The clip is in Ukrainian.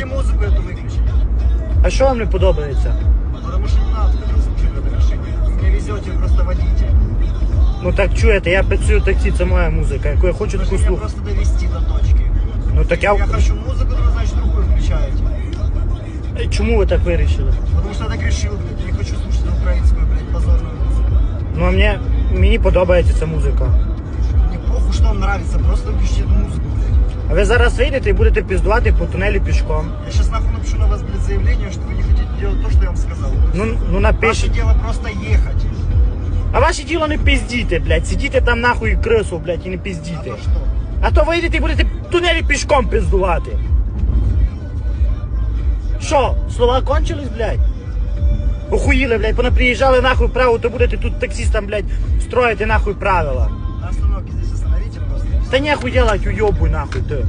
можете музыку эту выключить? А що вам не подобається? Потому что не надо когда слушать в этой машине. Вы мне везете просто водите. Ну так чуєте, я працюю в таксі, це моя музика, яку я хочу Вы таку меня слухати. просто довести до точки. Ну так я. Я хочу музыку, то значит другую включаете. Е, Чому ви так вирішили? Потому что я так решил, блядь. Я не хочу слушать украинскую, блядь, позорную музыку. Ну а мені, мені подобається ця музика. Мне похуй, что вам нравится, просто включите эту музыку, блядь. А ви зараз вийдете і будете піздувати по тунелі пішком. Я сейчас нахуй напишу на вас, блядь, заявление, что вы не хотите делать то, что я вам сказал. Ну, ну Ваше напишіть. дело просто ехать. А ваше діло не піздіти, блядь. Сидіти там нахуй крису, блядь, і не А піздіти. то что? А то вийдете і будете тунелі пішком піздувати. Що, слова кончились, блядь? Охуїли, блядь, понаприїжджали нахуй право, то будете тут таксистам, блядь, строїти нахуй правила. На остановке здесь. Та нехуй делать, уебуй нахуй ти.